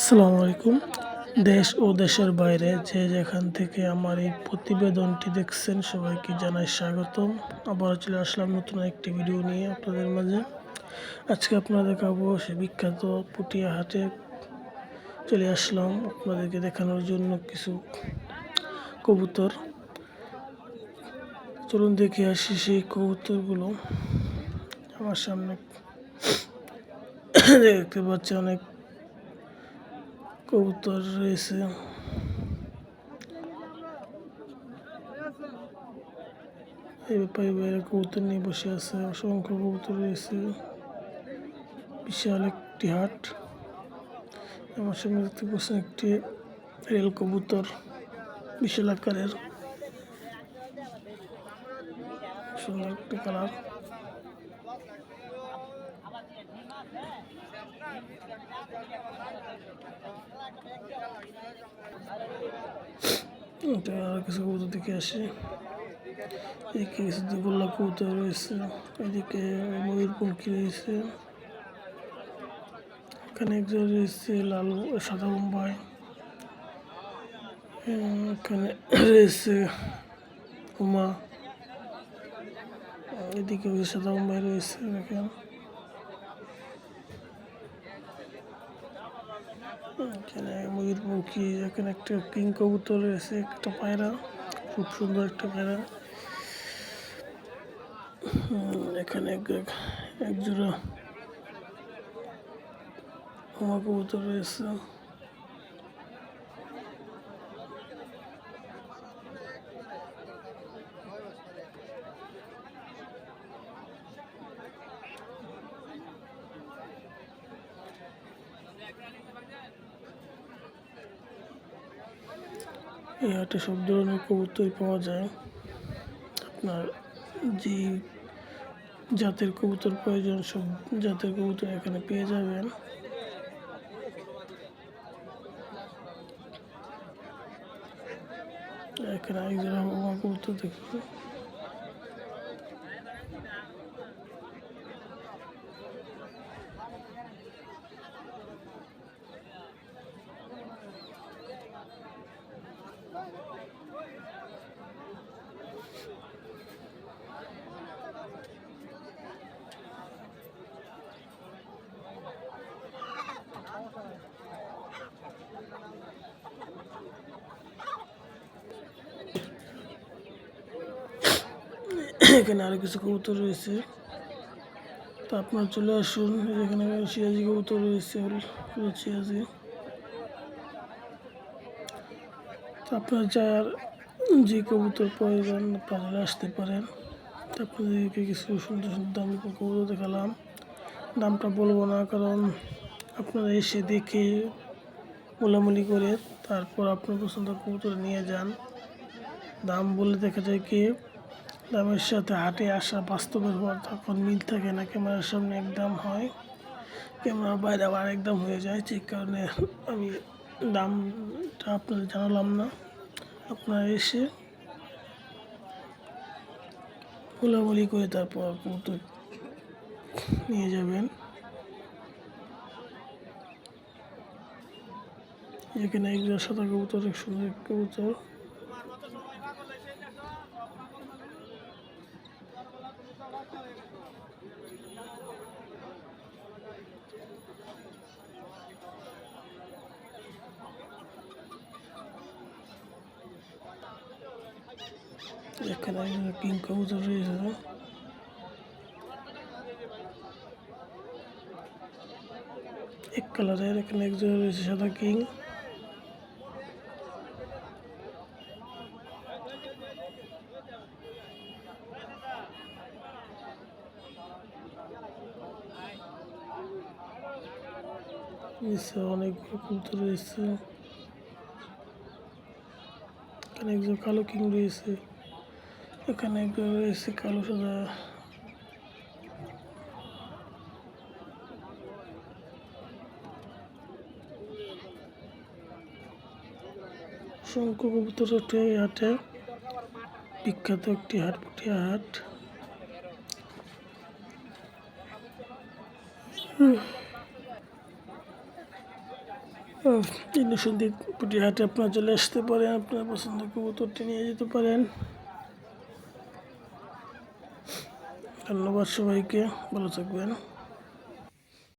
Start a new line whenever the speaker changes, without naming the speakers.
আসসালামু আলাইকুম। দেশ ও দেশের বাইরে যে যেখান থেকে আমার এই প্রতিবেদনটি দেখছেন সবাইকে জানাই স্বাগতম। আবার চলে আসলাম নতুন একটি ভিডিও নিয়ে আপনাদের মাঝে। আজকে আপনাদের দেখাবো সে বিখ্যাত পুটিয়া হাটে চলে আসলাম আপনাদেরকে দেখানোর জন্য কিছু কবুতর। চলুন দেখে আসি সেই কবুতরগুলো। আমার সামনে দেখতে পাচ্ছি অনেক কবুতর রয়েছে। এই ব্যাপারে বাইরে কবুতর নিয়ে বসে আছে, অসংখ্য কবুতর রয়েছে। বিশাল একটি হাট। আমার সামনে দেখতে পাচ্ছেন একটি রেল কবুতর, বিশাল আকারের। সুন্দর একটি কালার। এটা আর কিছু কবুতর দিকে আসে। এদিকে কিছু দুগোল্লা কবুতর রয়েছে। এদিকে ময়ূর পঙ্খী রয়েছে। এখানে একজন রয়েছে লাল, সাদা মুম্বাই এখানে রয়েছে উমা। এদিকে সাদা মুম্বাই রয়েছে, দেখেন। এখানে ময়ূরপঙ্খী এখানে একটা কিং কবুতর রয়েছে, একটা পায়রা, খুব সুন্দর একটা পায়রা। এখানে এক জোড়া হোমা কবুতর রয়েছে। এই হাটে সব ধরনের কবুতরই পাওয়া যায়। আপনার যে জাতের কবুতর প্রয়োজন, সব জাতের কবুতর এখানে পেয়ে যাবেন। এখানে একজন আমার কবুতর দেখি এখানে আরও কিছু কবুতর রয়েছে। তো আপনার চলে আসুন, এখানে সিরাজি কবুতর রয়েছে সিরাজি তো আপনার যার যে কবুতর প্রয়োজন আপনারা আসতে পারেন। আপনাদেরকে কিছু সুন্দর সুন্দর দামি কবুতর দেখালাম। দামটা বলব না, কারণ আপনারা এসে দেখে মোলামুলি করে তারপর আপনার পছন্দ কবুতর নিয়ে যান। দাম বলে দেখা যায় কি দামের সাথে হাটে আসা বাস্তবের পর তখন মিল থাকে না, ক্যামেরার সামনে একদম হয়, ক্যামেরার বাইরে আবার একদম হয়ে যায়। যে কারণে আমি দামটা আপনাদের জানালাম না। আপনারা এসে গোলাগুলি করে তারপর কবুতর নিয়ে যাবেন। এখানে একজন সাদা কবুতর, এক সুন্দর কবুতর। এখানে কিং কবুতর রয়েছে এক কালারের এখানে একজন রয়েছে সাদা কিং অনেকগুলো কবুতর রয়েছে। এখানে একজন কালো কিং রয়েছে। এখানে একজন রয়েছে কালো সাদা। শঙ্খ কবুতর ওঠে হাটে। বিখ্যাত একটি হাট পুটিয়া হাট। ইন্ডুসন্দিক পুটিহাটে আপনার চলে আসতে পারেন, আপনার পছন্দের কবুতরটি নিয়ে যেতে পারেন। ধন্যবাদ সবাইকে, ভালো থাকবেন।